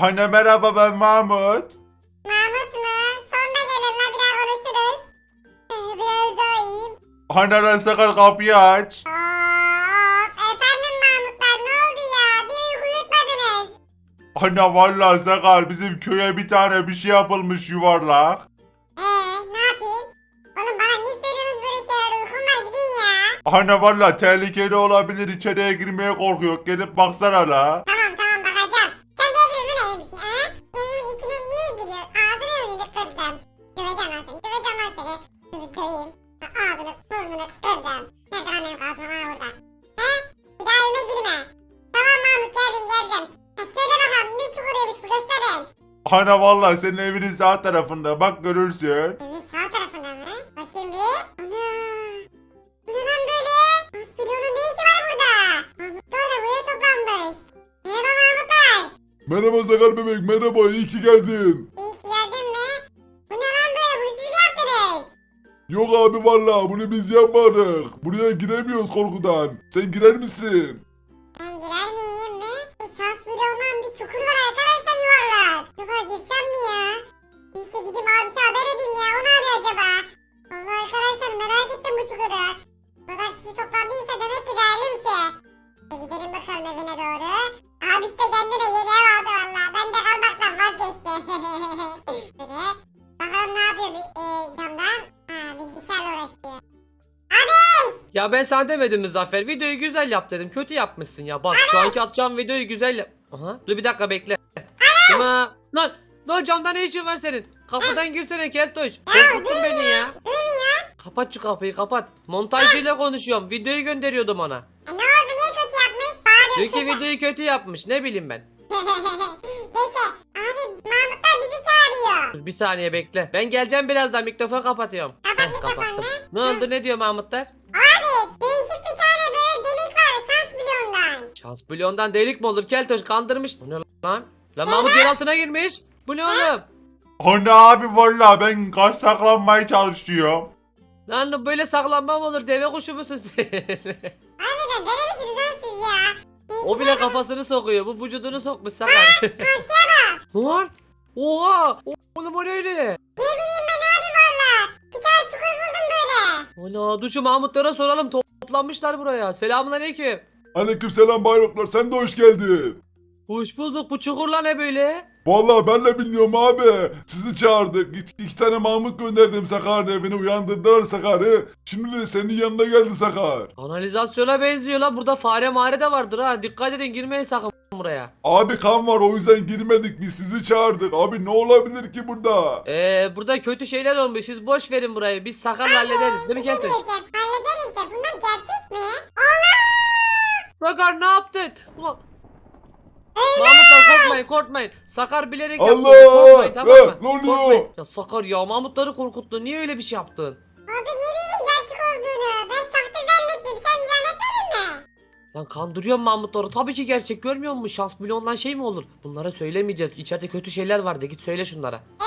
Anne merhaba ben Mahmut. Mahmut mu? Sonra gelin la bir daha konuşuruz. Biraz daha iyiyim. Anne lan sakın kapıyı aç. Of efendim Mahmutlar ne oldu ya? Bir uyku uyutmadınız. Anne vallahi sakal bizim köye bir tane bir şey yapılmış yuvarlak. Ee, ne yapayım? Oğlum bana niye söylüyorsunuz böyle şeyler? Uykum var gidin ya. Anne vallahi tehlikeli olabilir içeriye girmeye korkuyor. Gelip baksana la. Tamam Anne vallahi senin evinin sağ tarafında bak görürsün. Evimin sağ tarafında mı? Bakayım bir. Ana. Bu ne lan böyle? Ne işi var burada? Mahmutlar da buraya toplanmış. Merhaba Mahmutlar. Merhaba Sakar bebek merhaba iyi ki geldin. İyi ki geldin mi? Bu ne lan böyle? Bunu siz mi yaptınız? Yok abi vallahi bunu biz yapmadık. Buraya giremiyoruz korkudan. Sen girer misin? Abi şey haber edeyim ya. O ne yapıyor acaba? Vallahi arkadaşlar merak ettim bu çukuru. Bu kadar kişi toplandıysa demek ki değerli bir şey. E gidelim bakalım evine doğru. Abi işte kendine yeni ev aldı valla. Ben de kalmaktan vazgeçti. Böyle. Bakalım ne yapıyor e, camdan. Ha bilgisayarla uğraşıyor. Abi! Ya ben sana demedim mi Zafer? Videoyu güzel yap dedim. Kötü yapmışsın ya. Bak şu anki atacağım videoyu güzel yap. Aha. Dur bir dakika bekle. Ama lan lan camda ne işin var senin? Kapıdan girsene Keltoş. Korkuttun beni ya. Kapat şu kapıyı kapat. Montajcıyla konuşuyorum. Videoyu gönderiyordum ona. E, ne oldu? Niye kötü yapmış? Bağırıyor Çünkü videoyu kötü yapmış. Ne bileyim ben. Neyse abi Mahmutlar bizi çağırıyor. Dur bir saniye bekle. Ben geleceğim birazdan mikrofon kapatıyorum. Kapat mikrofonunu. Ne oldu ne diyor Mahmutlar? Abi değişik bir tane böyle delik var şans milyondan. Şans milyondan delik mi olur? Keltoş kandırmış. Bu ne lan? Lan Mahmut yer altına girmiş. Bu ne oğlum? Anne abi vallahi ben kaç saklanmaya çalışıyorum. Lan böyle saklanma mı olur? Deve kuşu musun sen? Harbiden deli misiniz lan siz ya? O bile kafasını sokuyor. Bu vücudunu sokmuş sakar. Karşıya bak. Lan! Oha! Oğlum o neydi? Ne bileyim ben abi valla. Bir tane çukur buldum böyle. Ana dur şu Mahmutlara soralım. Toplanmışlar buraya. Selamünaleyküm. Aleykümselam bayroklar sen de hoş geldin. Hoş bulduk. Bu çukurlar ne böyle? Vallahi ben de bilmiyorum abi. Sizi çağırdık. İki, iki tane Mahmut gönderdim Sakar'ın evine uyandırdılar Sakar'ı. Şimdi de senin yanına geldi Sakar. Kanalizasyona benziyor lan. Burada fare mare de vardır ha. Dikkat edin girmeyin sakın buraya. Abi kan var o yüzden girmedik biz sizi çağırdık. Abi ne olabilir ki burada? Ee, burada kötü şeyler olmuş. Siz boş verin burayı. Biz sakarla hallederiz. Değil mi şey Keltoş? Hallederiz de bunlar gerçek mi? Sakar ne yaptın? Ulan. Mahmutlar korkmayın korkmayın. Sakar bilerek yaptı. Allah! Korkmayın tamam Eh, mı? ne oluyor? Korkmayın. Ya Sakar ya Mahmutları korkuttun. Niye öyle bir şey yaptın? Abi ne bileyim gerçek olduğunu. Ben sahte zannettim. Sen zannetmedin mi? Lan kandırıyorum Mahmutları. Tabii ki gerçek görmüyor musun? Şans milyondan şey mi olur? Bunlara söylemeyeceğiz. İçeride kötü şeyler vardı. Git söyle şunlara. Eee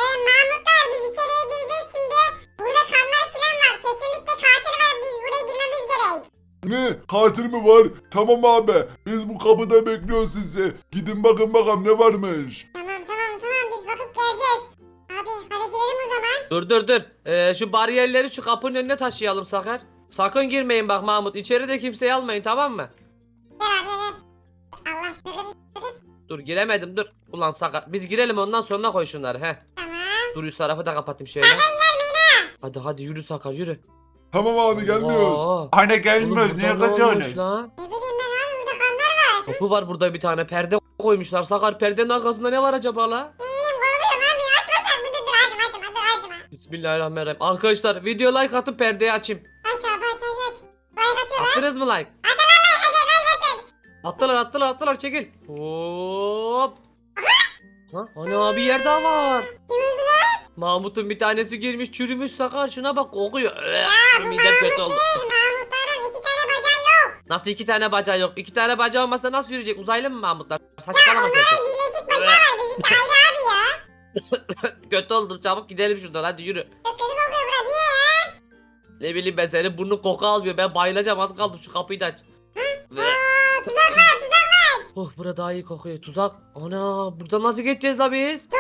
Ne? Katil mi var? Tamam abi. Biz bu kapıda bekliyoruz sizi. Gidin bakın bakalım ne varmış. Tamam tamam tamam biz bakıp geleceğiz. Abi hadi girelim o zaman. Dur dur dur. Ee, şu bariyerleri şu kapının önüne taşıyalım Sakar. Sakın girmeyin bak Mahmut. İçeride kimseyi almayın tamam mı? Gel abi gel. Allah aşkına. Dur giremedim dur. Ulan Sakar. Biz girelim ondan sonra koy şunları he. Tamam. Dur üst tarafı da kapatayım şöyle. Hadi hadi yürü Sakar yürü. Tamam abi gelmiyoruz. Allah. Anne Oğlum gelmiyoruz. burada Niye ne olmuş kızıyorsunuz? lan? Ne bileyim ben abi burada kanlar var. Kapı var burada bir tane perde koymuşlar. Sakar perdenin arkasında ne var acaba la? Ne bileyim korkuyorum abi açmasak mı? Dur dur açma açma dur açma. Bismillahirrahmanirrahim. Arkadaşlar video like atın perdeyi açayım. Aç abi aç aç aç. Like atıyorlar. Attınız mı like? Hadi like atın. Attılar attılar attılar çekil. Hop. Ha, ana abi yer daha var. Kim öldü lan? Mahmut'un bir tanesi girmiş çürümüş sakar şuna bak kokuyor. Öh, midem kötü oldu. Değil Mahmutların iki tane bacağı yok. Nasıl iki tane bacağı yok? İki tane bacağı olmasa nasıl yürüyecek? Uzaylı mı Mahmutlar? Saçmalama sen. Birleşik bacağı var. Bizimki ayrı abi ya. Kötü oldum çabuk gidelim şuradan hadi yürü. Çok kötü kokuyor bura niye ya? Ne bileyim ben senin burnun koku almıyor. Ben bayılacağım az kaldı şu kapıyı da aç. Ve Aa tuzak var tuzak var. Oh burada daha iyi kokuyor. Tuzak. Ana burada nasıl geçeceğiz la biz? Hii,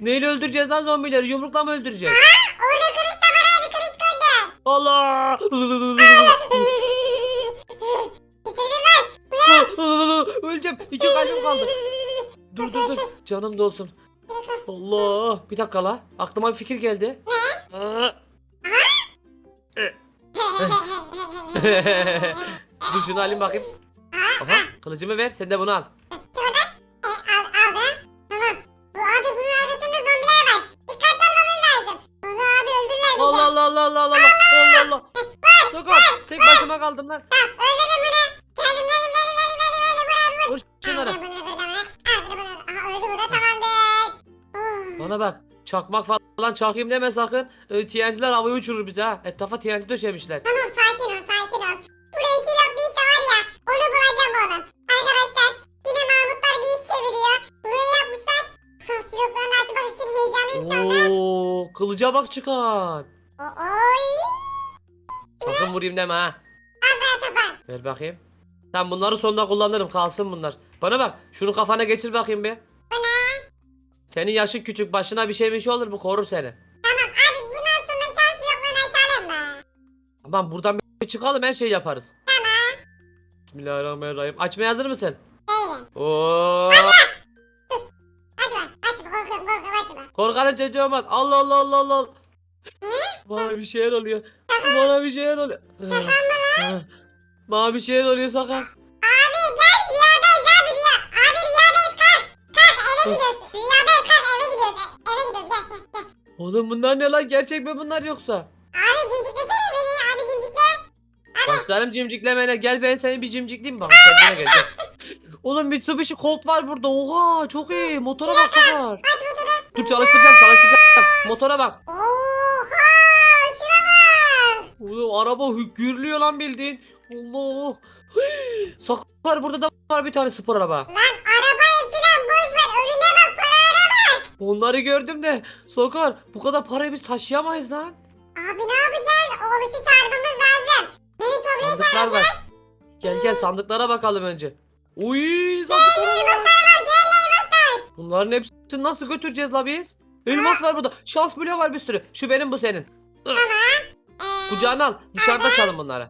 Neyle öldüreceğiz lan zombileri? Yumrukla mı öldüreceğiz? Orada kılıç da var abi kılıç gördüm. Allah! Bitirdin lan. Öleceğim. İki kalbim kaldı. Dur dur dur. Canım dolsun. Allah. Bir dakika la. Aklıma bir fikir geldi. Aa. dur şunu alayım bakayım. Aha kılıcımı ver sen de bunu al. Başıma kaldım lan. Tamam öldürdüm bunu. Geldim geldim geldim geldim geldim geldim. Bravo. Vur şunları. Ağzını bunu kırdım bunu. Ağzını bunu. Aha öldü bu da tamamdır. Oh. Bana bak. Çakmak falan çakayım deme sakın. Ee, TNT'ler havaya uçurur bizi ha. Etrafa TNT döşemişler. Tamam sakin ol sakin ol. Buraya iki değilse var ya onu bulacağım oğlum. Arkadaşlar yine Mahmutlar bir iş çeviriyor. Burayı yapmışlar. Şans bloklarını açmak için heyecanlıyım şu anda. Oo, kılıca bak çıkan. O- Oy. Sakın vurayım deme ha. Ver bakayım. Tamam bunları sonunda kullanırım kalsın bunlar. Bana bak şunu kafana geçir bakayım bir. Senin yaşın küçük başına bir şey bir şey olur bu korur seni. Tamam abi bundan sonra şans bloklarını açalım mı? Tamam buradan bir çıkalım her şeyi yaparız. Tamam. Bismillahirrahmanirrahim. Açmaya hazır mısın? Değilim. Oo. Açma. Açma korkuyorum korkuyorum açma. Korkanın çocuğu olmaz. Allah Allah Allah Allah. Bana bir şeyler oluyor. Bana bir şeyler oluyor. Şaka mı lan? Bana bir şeyler oluyor sakar. Abi gel rüyadayız abi rüya. Abi rüyadayız kalk. Kalk eve gidiyoruz. Rüyadayız kalk eve gidiyoruz. Eve gidiyoruz gel gel gel. Oğlum bunlar ne lan gerçek mi bunlar yoksa? Abi cimciklesene beni abi cimcikle. Başlarım cimciklemene gel ben seni bir cimcikleyeyim bak kendine gel gel. Oğlum Mitsubishi Colt var burada oha çok iyi motora bak sakar. Aç motoru. Dur çalıştıracağım çalıştıracağım. Motora bak. Oha şuna bak. Oğlum araba hü- gürlüyor lan bildiğin. Allah. Sakar burada da var bir tane spor araba. Lan arabayı filan boş ver önüne bak paralara bak. Onları gördüm de Sakar bu kadar parayı biz taşıyamayız lan. Abi ne yapacağız? Oğluşu çağırmamız lazım. Beni Sandıklar çağıracağız. var. Gel gel sandıklara bakalım önce. Uy sandıklara bak. Bunların hepsini nasıl götüreceğiz la biz? Elmas var burada. Şans bloğu var bir sürü. Şu benim bu senin. Ee, Kucağına al. Dışarıda çalın bunları.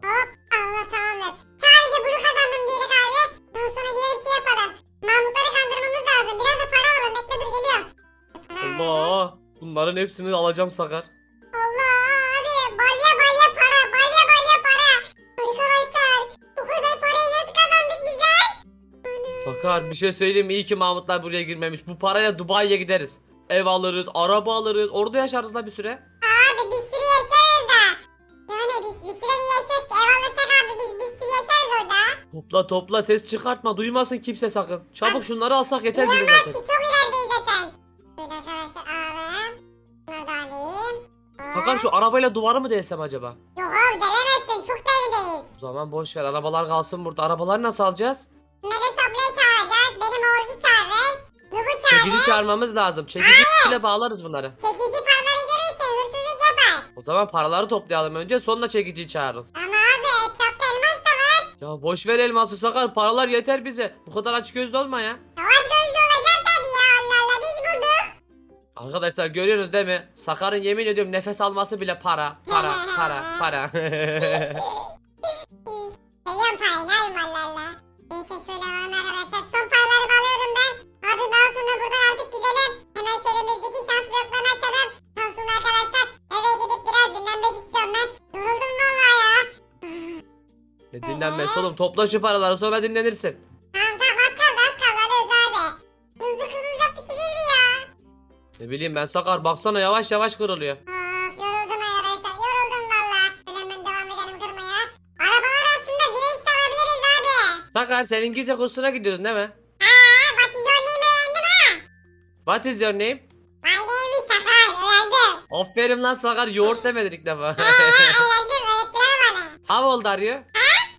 Bunların hepsini alacağım Sakar. Allah abi. Balya balya para. Balya balya para. Arkadaşlar. Bu kadar parayı nasıl kazandık biz lan? Sakar bir şey söyleyeyim mi? İyi ki Mahmutlar buraya girmemiş. Bu parayla Dubai'ye gideriz. Ev alırız, araba alırız. Orada yaşarız la bir süre. Abi bir sürü yaşarız da. Yani biz bir süre yaşarız ki ev alırsak abi biz bir sürü yaşarız orada. Topla topla ses çıkartma. Duymasın kimse sakın. Çabuk şunları alsak yeter bize Duyamaz zaten. ki çok ilerideyiz Hop. Sakar şu arabayla duvarı mı değsem acaba? Yok abi denemezsin çok derideyiz. O zaman boş ver. Arabalar kalsın burada. Arabaları nasıl alacağız? Mega Shop'ları çağıracağız. Benim oğlusu çağırırız. Nubu Çekici çağırırız. çağırmamız lazım. Çekiciyle bağlarız bunları. Çekici paraları görürse hırsızlık yapar. O zaman paraları toplayalım önce sonra çekiciyi çağırırız. Ama abi etrafta elmas da var. Ya boş ver elması sakar paralar yeter bize. Bu kadar aç gözlü olma ya. Arkadaşlar görüyorsunuz değil mi? Sakar'ın yemin ediyorum nefes alması bile para. Para, para, para. Yapayım Allah Allah. Neyse şöyle alalım arkadaşlar. Son paraları alıyorum ben. Abi daha sonra buradan artık gidelim. Hemen şehrimizdeki şans bloklarını açalım. Daha sonra arkadaşlar eve gidip biraz dinlenmek istiyorum ben. Yoruldum valla ya. ne dinlenmez oğlum topla şu paraları sonra dinlenirsin. Ne bileyim ben Sakar baksana yavaş yavaş kırılıyor. Of yoruldum arkadaşlar yoruldum valla. Hemen devam edelim kırmaya. Arabalar aslında viraj alabiliriz abi. Sakar sen İngilizce kursuna gidiyordun değil mi? Aa siz örneğimi öğrendim ha. What is your name? My name is Sakar öğrendim. Aferin lan Sakar yoğurt demedin ilk defa. Aa öğrendim öğrettiler bana. How old are you?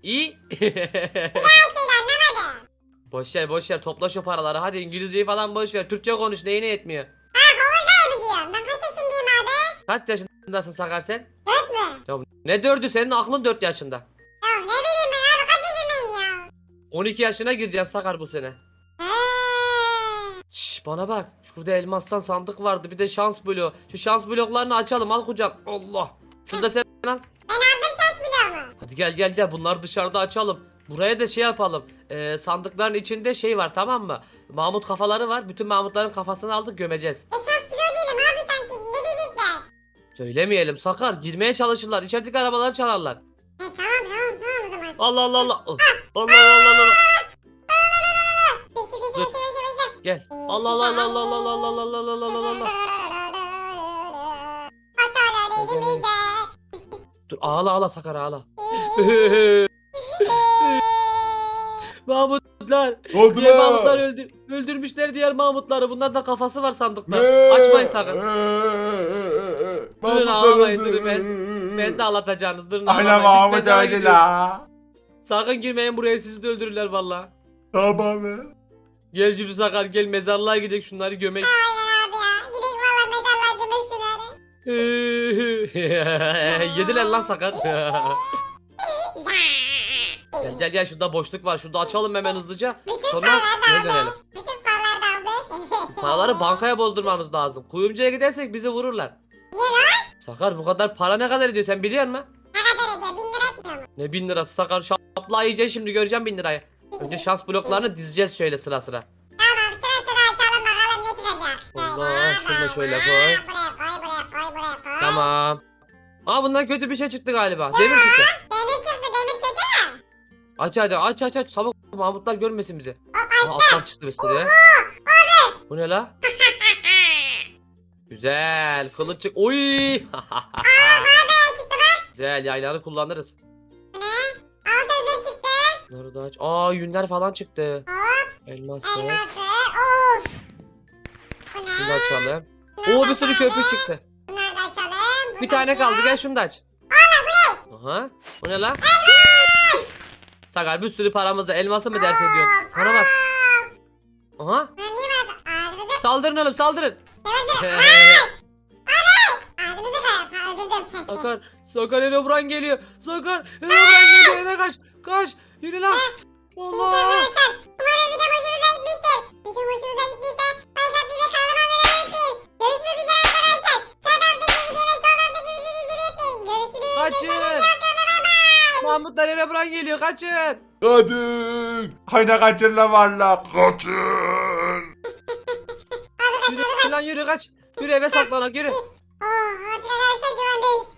İyi. Her şeyi anlamadım. boş ver boş ver topla şu paraları hadi İngilizceyi falan boş ver. Türkçe konuş neyine yetmiyor. Ha Howard'a mı diyorum? Ben kaç yaşındayım abi? Kaç yaşındasın Sakar sen? Dört mü? Ya ne dördü senin aklın dört yaşında. Ya ne bileyim ben abi kaç yaşındayım ya? 12 yaşına gireceksin Sakar bu sene. Şş bana bak. Şurada elmastan sandık vardı. Bir de şans bloğu. Şu şans bloklarını açalım al kucak. Allah. Şurada sen al. Ben aldım şans biliyor mu? Hadi gel gel gel bunları dışarıda açalım. Buraya da şey yapalım. Ee, sandıkların içinde şey var tamam mı? Mahmut kafaları var. Bütün Mahmutların kafasını aldık gömeceğiz. E şans Söylemeyelim Sakar. Girmeye çalışırlar. İçerideki arabaları çalarlar. He tamam tamam tamam o zaman. Allah Allah Allah. Oh. Allah Allah Allah Allah. Geçir geçir geçir geçir geçir. Gel. Allah Allah Allah Allah Allah Allah Allah Allah Allah Allah Allah. Dur ağla ağla Sakar ağla. Mahmutlar. Ne oldu Diğer lan? Mahmutlar öldür öldürmüşler diğer Mahmutları. Bunların da kafası var sandıkta. Ne? Açmayın sakın. Mahmutlar ağlamayın, durun Ben de anlatacağınız. Durun Aynen ağlamayın. Biz Mahmut mezara öldü gidiyoruz. la. Sakın girmeyin buraya sizi de öldürürler valla. Tamam be. Gel yürü Sakar gel mezarlığa gidelim şunları gömek. Aynen abi ya. Gidelim valla mezarlar gömek şunları. Yediler lan Sakar. Gel gel gel şurada boşluk var. Şurada açalım hemen hızlıca. Bütün Sonra paralar geri dönelim. Bütün paralar da aldı. Paraları bankaya bozdurmamız lazım. Kuyumcuya gidersek bizi vururlar. Niye lan? Sakar bu kadar para ne kadar ediyor sen biliyor musun? Ne kadar ediyor? Bin lira etmiyor mu? Ne bin lirası Sakar şapla yiyeceksin şimdi göreceğim bin lirayı. Önce şans bloklarını dizeceğiz şöyle sıra sıra. Tamam sıra sıra açalım bakalım ne çıkacak. Allah, şunu da şöyle koy. Buraya koy buraya koy buraya koy. Tamam. Aa bundan kötü bir şey çıktı galiba. Demir çıktı. Aç hadi aç aç aç. Sabah Mahmutlar görmesin bizi. Aa, atlar çıktı bir sürü. Bu ne la? Güzel. Kılıç çık. Oy. Ne? Güzel yayları kullanırız. Ne? Altı hızır çıktı. Da aç. Aa yünler falan çıktı. Hop. Elması. Elması. Of. Bu ne? Da açalım. Oo bir sürü köprü çıktı. Bunları da açalım. Bir Burada tane kaldı gel şunu da aç. Aha. Bu ne la? Sakar bir sürü paramızda elması mı dert ediyorsun? Bana bak. Aha. Niye Ağzınızı Saldırın oğlum saldırın. öldürdüm. Sakar. Sakar Herobrine geliyor. Sakar. Herobrine geliyor. Eve kaç. Kaç. Yürü lan. Allah. Mahmutlar Herobrine geliyor. Kaçın. Kaçın. Hayna kaçırla valla. Kaçın. Yürü lan yürü kaç. Yürü eve saklanak yürü. Oh arkadaşlar güvendeyiz.